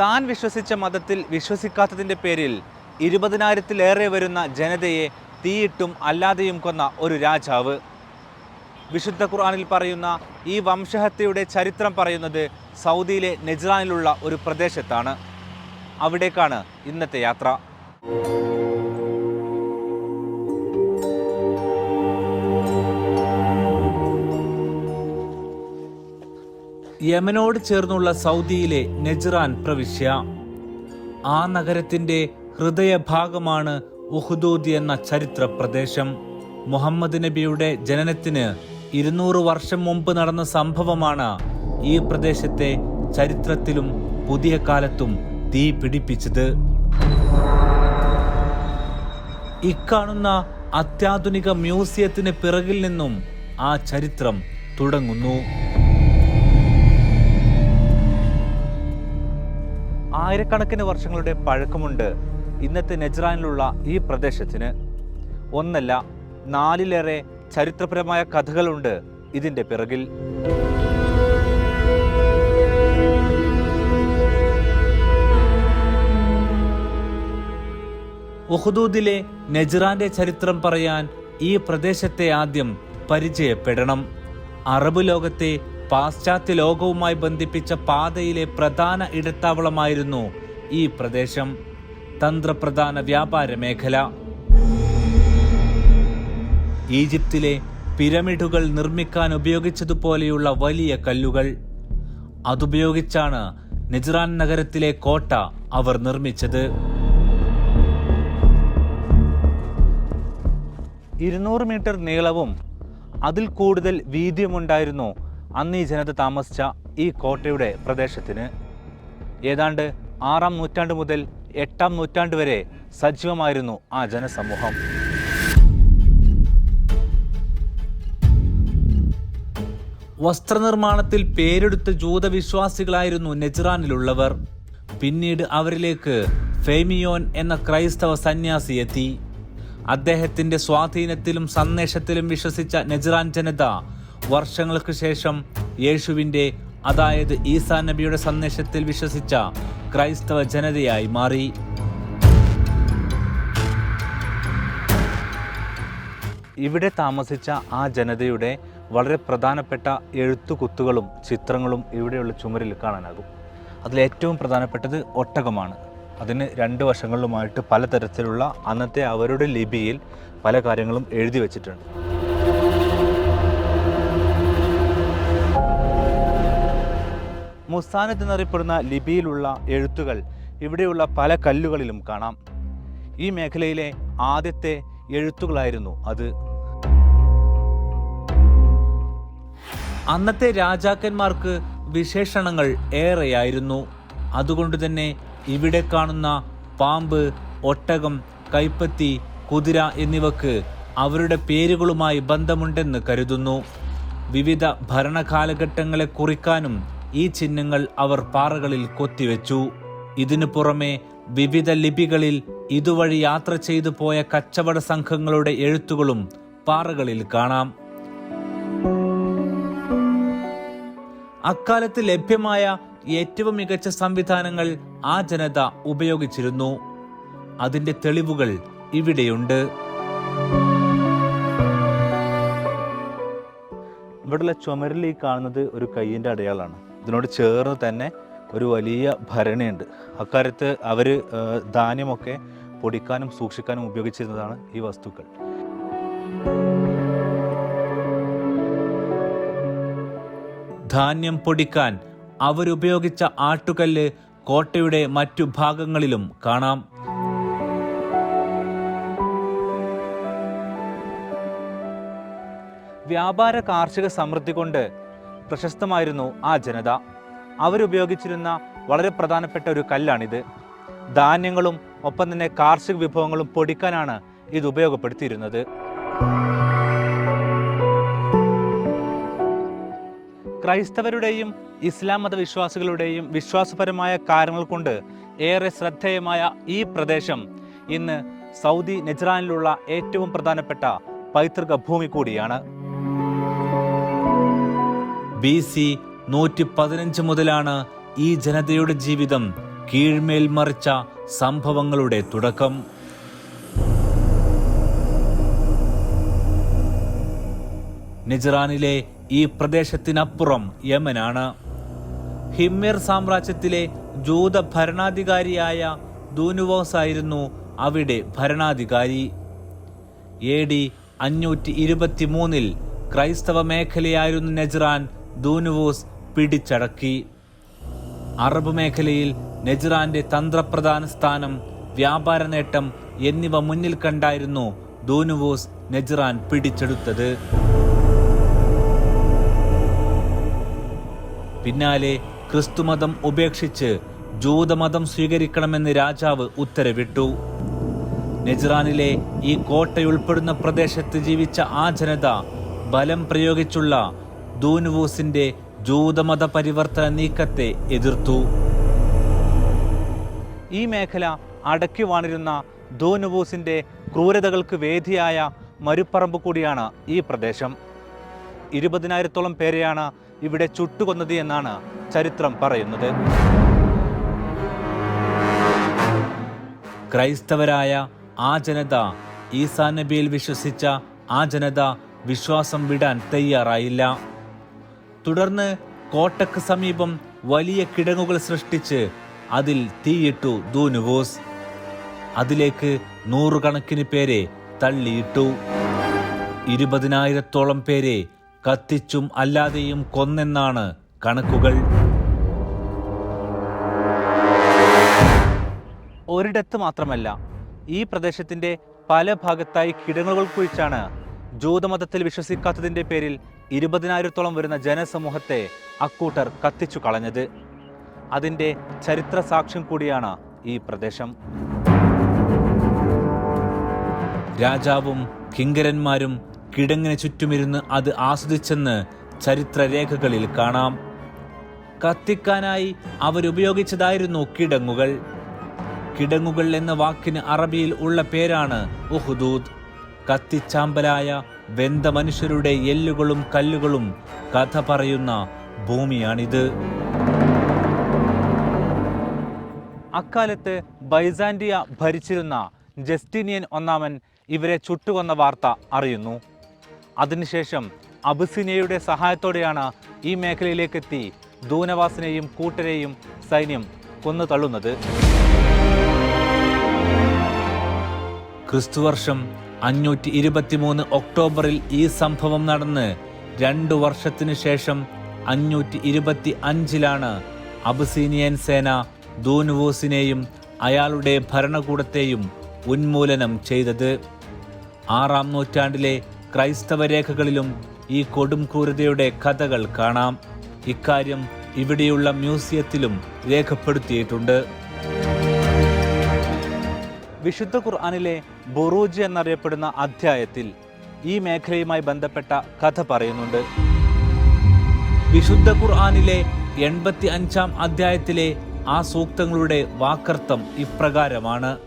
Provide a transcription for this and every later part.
താൻ വിശ്വസിച്ച മതത്തിൽ വിശ്വസിക്കാത്തതിന്റെ പേരിൽ ഇരുപതിനായിരത്തിലേറെ വരുന്ന ജനതയെ തീയിട്ടും അല്ലാതെയും കൊന്ന ഒരു രാജാവ്. വിശുദ്ധ ഖുർആാനിൽ പറയുന്ന ഈ വംശഹത്യയുടെ ചരിത്രം പറയുന്നത് സൗദിയിലെ നെജ്റാനിലുള്ള ഒരു പ്രദേശത്താണ്. അവിടേക്കാണ് ഇന്നത്തെ യാത്ര. യമനോട് ചേർന്നുള്ള സൗദിയിലെ നെജ്റാൻ പ്രവിശ്യ. ആ നഗരത്തിന്റെ ഹൃദയഭാഗമാണ് ഉഹുദൂദ് എന്ന ചരിത്ര പ്രദേശം മുഹമ്മദ് നബിയുടെ ജനനത്തിന് ഇരുന്നൂറ് വർഷം മുമ്പ് നടന്ന സംഭവമാണ് ഈ പ്രദേശത്തെ ചരിത്രത്തിലും പുതിയ കാലത്തും തീ പിടിപ്പിച്ചത്. ഇക്കാണുന്ന അത്യാധുനിക മ്യൂസിയത്തിന് പിറകിൽ നിന്നും ആ ചരിത്രം തുടങ്ങുന്നു. ആയിരക്കണക്കിന് വർഷങ്ങളുടെ പഴക്കമുണ്ട് ഇന്നത്തെ നെജ്റാനിലുള്ള ഈ പ്രദേശത്തിന്. ഒന്നല്ല നാലിലേറെ ചരിത്രപരമായ കഥകളുണ്ട് ഇതിന്റെ പിറകിൽ. ഉഹദൂദിലെ നെജ്റാന്റെ ചരിത്രം പറയാൻ ഈ പ്രദേശത്തെ ആദ്യം പരിചയപ്പെടണം. അറബ് ലോകത്തെ പാശ്ചാത്യ ലോകവുമായി ബന്ധിപ്പിച്ച പാതയിലെ പ്രധാന ഇടത്താവളമായിരുന്നു ഈ പ്രദേശം. തന്ത്രപ്രധാന വ്യാപാര മേഖല. ഈജിപ്തിലെ പിരമിഡുകൾ നിർമ്മിക്കാൻ ഉപയോഗിച്ചതുപോലെയുള്ള വലിയ കല്ലുകൾ. അതുപയോഗിച്ചാണ് നിജറാൻ നഗരത്തിലെ കോട്ട അവർ നിർമ്മിച്ചത്. ഇരുന്നൂറ് മീറ്റർ നീളവും അതിൽ കൂടുതൽ വീതിയുമുണ്ടായിരുന്നു അന്ന് ഈ ജനത താമസിച്ച ഈ കോട്ടയുടെ പ്രദേശത്തിന് ഏതാണ്ട് ആറാം നൂറ്റാണ്ട് മുതൽ എട്ടാം നൂറ്റാണ്ട് വരെ സജീവമായിരുന്നു ആ ജനസമൂഹം. വസ്ത്രനിർമ്മാണത്തിൽ പേരെടുത്ത ജൂതവിശ്വാസികളായിരുന്നു നെജ്റാനിലുള്ളവർ. പിന്നീട് അവരിലേക്ക് ഫെമിയോൻ എന്ന ക്രൈസ്തവ സന്യാസി എത്തി. അദ്ദേഹത്തിന്റെ സ്വാധീനത്തിലും സന്ദേശത്തിലും വിശ്വസിച്ച നെജ്റാൻ ജനത വർഷങ്ങൾക്ക് ശേഷം യേശുവിന്റെ അതായത് ഈസാ നബിയുടെ സന്ദേശത്തിൽ വിശ്വസിച്ച ക്രൈസ്തവ ജനതയായി മാറി. ഇവിടെ താമസിച്ച ആ ജനതയുടെ വളരെ പ്രധാനപ്പെട്ട എഴുത്തുകുത്തുകളും ചിത്രങ്ങളും ഇവിടെയുള്ള ചുമരിൽ കാണാനാകും. അതിലേറ്റവും പ്രധാനപ്പെട്ടത് ഒട്ടകമാണ്. അതിന് രണ്ട് വശങ്ങളിലുമായിട്ട് പലതരത്തിലുള്ള അന്നത്തെ അവരുടെ ലിപിയിൽ പല കാര്യങ്ങളും എഴുതി വച്ചിട്ടുണ്ട്. മുസാനത്ത് എന്നറിയപ്പെടുന്ന ലിപിയിലുള്ള എഴുത്തുകൾ ഇവിടെയുള്ള പല കല്ലുകളിലും കാണാം. ഈ മേഖലയിലെ ആദ്യത്തെ എഴുത്തുകളായിരുന്നു അത്. അന്നത്തെ രാജാക്കന്മാർക്ക് വിശേഷണങ്ങൾ ഏറെയായിരുന്നു. അതുകൊണ്ട് തന്നെ ഇവിടെ കാണുന്ന പാമ്പ് ഒട്ടകം കൈപ്പത്തി കുതിര എന്നിവക്ക് അവരുടെ പേരുകളുമായി ബന്ധമുണ്ടെന്ന് കരുതുന്നു. വിവിധ ഭരണകാലഘട്ടങ്ങളെ കുറിക്കാനും ഈ ചിഹ്നങ്ങൾ അവർ പാറകളിൽ കൊത്തിവെച്ചു. ഇതിനു പുറമെ വിവിധ ലിപികളിൽ ഇതുവഴി യാത്ര ചെയ്തു പോയ കച്ചവട സംഘങ്ങളുടെ എഴുത്തുകളും പാറകളിൽ കാണാം. അക്കാലത്ത് ലഭ്യമായ ഏറ്റവും മികച്ച സംവിധാനങ്ങൾ ആ ജനത ഉപയോഗിച്ചിരുന്നു. അതിന്റെ തെളിവുകൾ ഇവിടെയുണ്ട്. ഇവിടെയുള്ള ചുമരിൽ ഈ കാണുന്നത് ഒരു കയ്യിന്റെ അടയാളമാണ് ഇതിനോട് ചേർന്ന് തന്നെ ഒരു വലിയ ഭരണിയുണ്ട്. അക്കാലത്ത് അവർ ധാന്യമൊക്കെ പൊടിക്കാനും സൂക്ഷിക്കാനും ഉപയോഗിച്ചിരുന്നതാണ് ഈ വസ്തുക്കൾ. ധാന്യം പൊടിക്കാൻ അവരുപയോഗിച്ച ആട്ടുകല്ല് കോട്ടയുടെ മറ്റു ഭാഗങ്ങളിലും കാണാം. വ്യാപാര കാർഷിക സമൃദ്ധി കൊണ്ട് പ്രശസ്തമായിരുന്നു ആ ജനത. അവരുപയോഗിച്ചിരുന്ന വളരെ പ്രധാനപ്പെട്ട ഒരു കല്ലാണിത്. ധാന്യങ്ങളും ഒപ്പം തന്നെ കാർഷിക വിഭവങ്ങളും പൊടിക്കാനാണ് ഇത് ഉപയോഗപ്പെടുത്തിയിരുന്നത്. ക്രൈസ്തവരുടെയും ഇസ്ലാം മതവിശ്വാസികളുടെയും വിശ്വാസപരമായ കാര്യങ്ങൾ കൊണ്ട് ഏറെ ശ്രദ്ധേയമായ ഈ പ്രദേശം ഇന്ന് സൗദി നെജ്റാനിലുള്ള ഏറ്റവും പ്രധാനപ്പെട്ട പൈതൃക ഭൂമി കൂടിയാണ്. ബി സി നൂറ്റി പതിനഞ്ച് മുതലാണ് ഈ ജനതയുടെ ജീവിതം കീഴ്മേൽ മറിച്ച സംഭവങ്ങളുടെ തുടക്കം. നിജറാനിലെ ഈ പ്രദേശത്തിനപ്പുറം യമനാണ്. ഹിമ്മിർ സാമ്രാജ്യത്തിലെ ജൂത ഭരണാധികാരിയായ ദൂനുവോസ് ആയിരുന്നു അവിടെ ഭരണാധികാരി. എ ഡി അഞ്ഞൂറ്റി ഇരുപത്തി മൂന്നിൽ ക്രൈസ്തവ മേഖലയായിരുന്നു നെജ്റാൻ ദൂനുവോസ് പിടിച്ചടക്കി. അറബ് മേഖലയിൽ നെജ്റാന്റെ തന്ത്രപ്രധാന സ്ഥാനം വ്യാപാര നേട്ടം എന്നിവ മുന്നിൽ കണ്ടായിരുന്നു ദൂനുവോസ് നെജ്റാൻ പിടിച്ചെടുത്തത്. പിന്നാലെ ക്രിസ്തുമതം ഉപേക്ഷിച്ച് ജൂതമതം സ്വീകരിക്കണമെന്ന് രാജാവ് ഉത്തരവിട്ടു. നെജ്റാനിലെ ഈ കോട്ടയുൾപ്പെടുന്ന പ്രദേശത്ത് ജീവിച്ച ആ ജനത ബലം പ്രയോഗിച്ചുള്ള ദൂനുവൂസിന്റെ ജൂതമത പരിവർത്തന നീക്കത്തെ എതിർത്തു. ഈ മേഖല അടക്കി വാണിരുന്ന ദൂനുവൂസിന്റെ ക്രൂരതകൾക്ക് വേദിയായ മരുപ്പറമ്പ് കൂടിയാണ് ഈ പ്രദേശം. ഇരുപതിനായിരത്തോളം പേരെയാണ് ഇവിടെ ചുട്ടുകൊന്നത് എന്നാണ് ചരിത്രം പറയുന്നത്. ക്രൈസ്തവരായ ആ ജനത ഈസാ നബിയിൽ വിശ്വസിച്ച ആ ജനത വിശ്വാസം വിടാൻ തയ്യാറായില്ല. തുടർന്ന് കോട്ടക്ക് സമീപം വലിയ കിടങ്ങുകൾ സൃഷ്ടിച്ച് അതിൽ തീയിട്ടു ദൂനുവോസ് അതിലേക്ക് നൂറുകണക്കിന് പേരെ തള്ളിയിട്ടു. ഇരുപതിനായിരത്തോളം പേരെ കത്തിച്ചും അല്ലാതെയും കൊന്നെന്നാണ് കണക്കുകൾ. ഒരിടത്ത് മാത്രമല്ല ഈ പ്രദേശത്തിന്റെ പല ഭാഗത്തായി കിടങ്ങുകൾ കുഴിച്ചാണ് ജൂതമതത്തിൽ വിശ്വസിക്കാത്തതിന്റെ പേരിൽ ഇരുപതിനായിരത്തോളം വരുന്ന ജനസമൂഹത്തെ അക്കൂട്ടർ കത്തിച്ചു കളഞ്ഞത്. അതിന്റെ ചരിത്ര സാക്ഷ്യം കൂടിയാണ് ഈ പ്രദേശം. രാജാവും കിങ്കരന്മാരും കിടങ്ങിന് ചുറ്റുമിരുന്ന് അത് ആസ്വദിച്ചെന്ന് ചരിത്രരേഖകളിൽ കാണാം. കത്തിക്കാനായി അവരുപയോഗിച്ചതായിരുന്നു കിടങ്ങുകൾ. കിടങ്ങുകൾ എന്ന വാക്കിന് അറബിയിൽ ഉള്ള പേരാണ് ഉഹുദൂദ്. കത്തിച്ചാമ്പലായ വെന്ത മനുഷ്യരുടെ എല്ലുകളും കല്ലുകളും കഥ പറയുന്ന ഭൂമിയാണിത്. അക്കാലത്ത് ബൈസാൻഡിയ ഭരിച്ചിരുന്ന ജസ്റ്റിനിയൻ ഒന്നാമൻ ഇവരെ ചുട്ടുകൊന്ന വാർത്ത അറിയുന്നു. അതിനുശേഷം അബുസിനിയയുടെ സഹായത്തോടെയാണ് ഈ മേഖലയിലേക്കെത്തി ദൂനവാസിനെയും കൂട്ടരെയും സൈന്യം കൊന്നു തള്ളുന്നത് ക്രിസ്തുവർഷം അഞ്ഞൂറ്റി ഇരുപത്തിമൂന്ന് ഒക്ടോബറിൽ ഈ സംഭവം നടന്ന് രണ്ടു വർഷത്തിനു ശേഷം അഞ്ഞൂറ്റി ഇരുപത്തി അഞ്ചിലാണ് അബസീനിയൻ സേന ദൂനുവൂസിനെയും അയാളുടെ ഭരണകൂടത്തെയും ഉന്മൂലനം ചെയ്തത്. ആറാം നൂറ്റാണ്ടിലെ ക്രൈസ്തവ രേഖകളിലും ഈ കൊടും ക്രൂരതയുടെ കഥകൾ കാണാം. ഇക്കാര്യം ഇവിടെയുള്ള മ്യൂസിയത്തിലും രേഖപ്പെടുത്തിയിട്ടുണ്ട്. വിശുദ്ധ ഖുർആാനിലെ ബുറൂജ് എന്നറിയപ്പെടുന്ന അധ്യായത്തിൽ ഈ മേഖലയുമായി ബന്ധപ്പെട്ട കഥ പറയുന്നുണ്ട്. വിശുദ്ധ ഖുർആാനിലെ എൺപത്തി അഞ്ചാം അധ്യായത്തിലെ ആ സൂക്തങ്ങളുടെ വാക്കർത്ഥം ഇപ്രകാരമാണ്.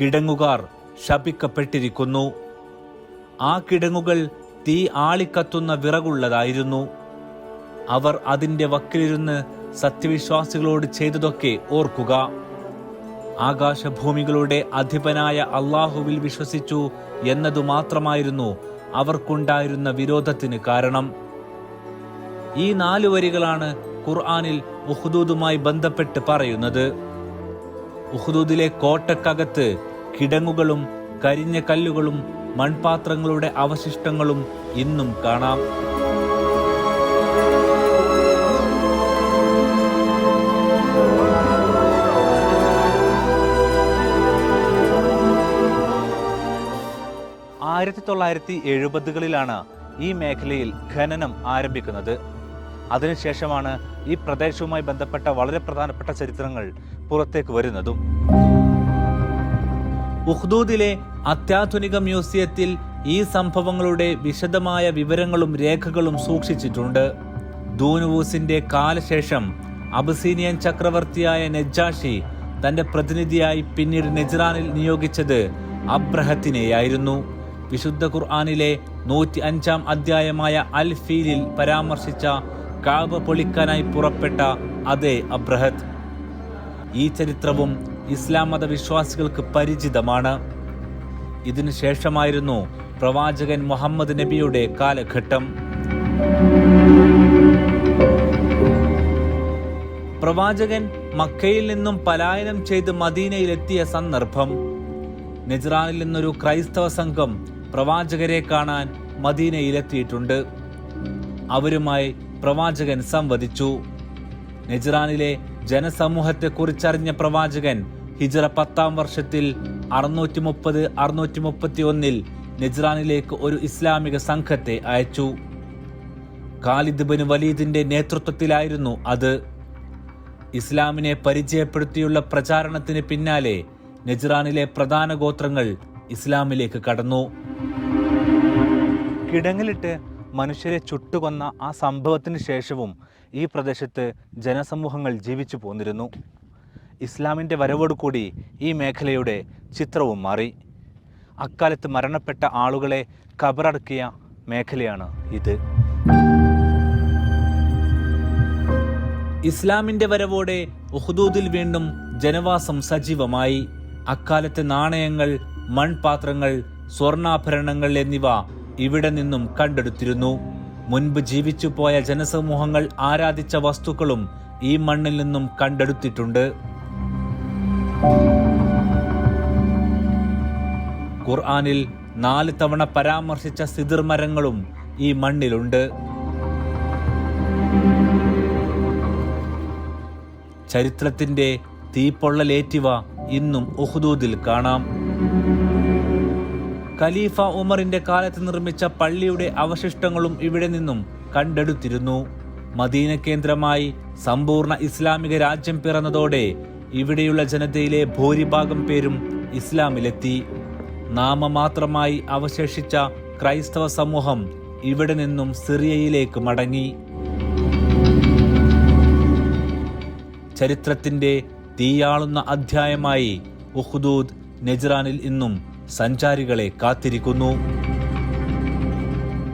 കിടങ്ങുകാർ ശപിക്കപ്പെട്ടിരിക്കുന്നു. ആ കിടങ്ങുകൾ തീ ആളിക്കത്തുന്ന വിറകുള്ളതായിരുന്നു. അവർ അതിന്റെ വക്കിലിരുന്ന് സത്യവിശ്വാസികളോട് ചെയ്തതൊക്കെ ഓർക്കുക. ആകാശഭൂമികളുടെ അധിപനായ അള്ളാഹുവിൽ വിശ്വസിച്ചു എന്നതു മാത്രമായിരുന്നു അവർക്കുണ്ടായിരുന്ന വിരോധത്തിന് കാരണം. ഈ നാല് വരികളാണ് ഖുർആാനിൽ ഉഹ്ദൂദുമായി ബന്ധപ്പെട്ട് പറയുന്നത്. ഉഹ്ദൂദിലെ കോട്ടക്കകത്ത് കിടങ്ങുകളും കരിഞ്ഞ കല്ലുകളും മൺപാത്രങ്ങളുടെ അവശിഷ്ടങ്ങളും ഇന്നും കാണാം. ആയിരത്തി തൊള്ളായിരത്തി എഴുപതുകളിലാണ് ഈ മേഖലയിൽ ഖനനം ആരംഭിക്കുന്നത്. അതിനുശേഷമാണ് ഈ പ്രദേശവുമായി ബന്ധപ്പെട്ട വളരെ പ്രധാനപ്പെട്ട ചരിത്രങ്ങൾ പുറത്തേക്ക് വരുന്നതും. ഉഹ്ദൂദിലെ അത്യാധുനിക മ്യൂസിയത്തിൽ ഈ സംഭവങ്ങളുടെ വിശദമായ വിവരങ്ങളും രേഖകളും സൂക്ഷിച്ചിട്ടുണ്ട്. ദൂനുവൂസിന്റെ കാലശേഷം അബസീനിയൻ ചക്രവർത്തിയായ നെജാഷി തന്റെ പ്രതിനിധിയായി പിന്നീട് നെജ്റാനിൽ നിയോഗിച്ചത് അബ്രഹത്തിനെയായിരുന്നു. വിശുദ്ധ ഖുർആാനിലെ നൂറ്റി അഞ്ചാം അധ്യായമായ അൽ ഫീലിൽ പരാമർശിച്ച കാബ പൊളിക്കാനായി പുറപ്പെട്ട അതേ അബ്രഹത്ത്. ഈ ചരിത്രവും ഇസ്ലാം മത വിശ്വാസികൾക്ക് പരിചിതമാണ്. ഇതിനു ശേഷമായിരുന്നു പ്രവാചകൻ മുഹമ്മദ് നബിയുടെ കാലഘട്ടം. പ്രവാചകൻ മക്കയിൽ നിന്നും പലായനം ചെയ്ത് മദീനയിലെത്തിയ സന്ദർഭം. നെജ്റാനിൽ നിന്നൊരു ക്രൈസ്തവ സംഘം പ്രവാചകരെ കാണാൻ മദീനയിലെത്തിയിട്ടുണ്ട്. അവരുമായി പ്രവാചകൻ സംവദിച്ചു. നെജ്റാനിലെ ജനസമൂഹത്തെ കുറിച്ചറിഞ്ഞ പ്രവാചകൻ ഹിജറ പത്താം വർഷത്തിൽ അറുന്നൂറ്റി മുപ്പത് അറുന്നൂറ്റി മുപ്പത്തി ഒന്നിൽ നെജ്റാനിലേക്ക് ഒരു ഇസ്ലാമിക സംഘത്തെ അയച്ചു. ഖാലിദ് ബിൻ വലീദിന്റെ നേതൃത്വത്തിലായിരുന്നു അത്. ഇസ്ലാമിനെ പരിചയപ്പെടുത്തിയുള്ള പ്രചാരണത്തിന് പിന്നാലെ നെജ്റാനിലെ പ്രധാന ഗോത്രങ്ങൾ ഇസ്ലാമിലേക്ക് കടന്നു. കിടങ്ങിലിട്ട് മനുഷ്യരെ ചുട്ടുകൊന്ന ആ സംഭവത്തിന് ശേഷവും ഈ പ്രദേശത്ത് ജനസമൂഹങ്ങൾ ജീവിച്ചു പോന്നിരുന്നു. ഇസ്ലാമിന്റെ വരവോടുകൂടി ഈ മേഖലയുടെ ചിത്രവും മാറി. അക്കാലത്ത് മരണപ്പെട്ട ആളുകളെ കബറടക്കിയ മേഖലയാണ് ഇത്. ഇസ്ലാമിന്റെ വരവോടെ ഉഹ്ദൂദിൽ വീണ്ടും ജനവാസം സജീവമായി. അക്കാലത്തെ നാണയങ്ങൾ മൺപാത്രങ്ങൾ സ്വർണാഭരണങ്ങൾ എന്നിവ ഇവിടെ നിന്നും കണ്ടെടുത്തിരുന്നു. മുൻപ് ജീവിച്ചുപോയ ജനസമൂഹങ്ങൾ ആരാധിച്ച വസ്തുക്കളും ഈ മണ്ണിൽ നിന്നും കണ്ടെടുത്തിട്ടുണ്ട്. ഖുർആാനിൽ നാല് തവണ പരാമർശിച്ച സിദിർ മരങ്ങളും ഈ മണ്ണിലുണ്ട്. ചരിത്രത്തിന്റെ തീപ്പൊള്ളലേറ്റിവ ഇന്നും ഉഹ്ദൂദിൽ കാണാം. ഖലീഫ ഉമറിന്റെ കാലത്ത് നിർമ്മിച്ച പള്ളിയുടെ അവശിഷ്ടങ്ങളും ഇവിടെ നിന്നും കണ്ടെടുത്തിരുന്നു. മദീന കേന്ദ്രമായി സമ്പൂർണ ഇസ്ലാമിക രാജ്യം പിറന്നതോടെ ഇവിടെയുള്ള ജനതയിലെ ഭൂരിഭാഗം പേരും ഇസ്ലാമിലെത്തി. നാമമാത്രമായി അവശേഷിച്ച ക്രൈസ്തവ സമൂഹം ഇവിടെ നിന്നും സിറിയയിലേക്ക് മടങ്ങി. ചരിത്രത്തിന്റെ തീയാളുന്ന അധ്യായമായി ഉഹ്ദൂദ് നെജ്റാനിൽ ഇന്നും സഞ്ചാരികളെ കാത്തിരിക്കുന്നു.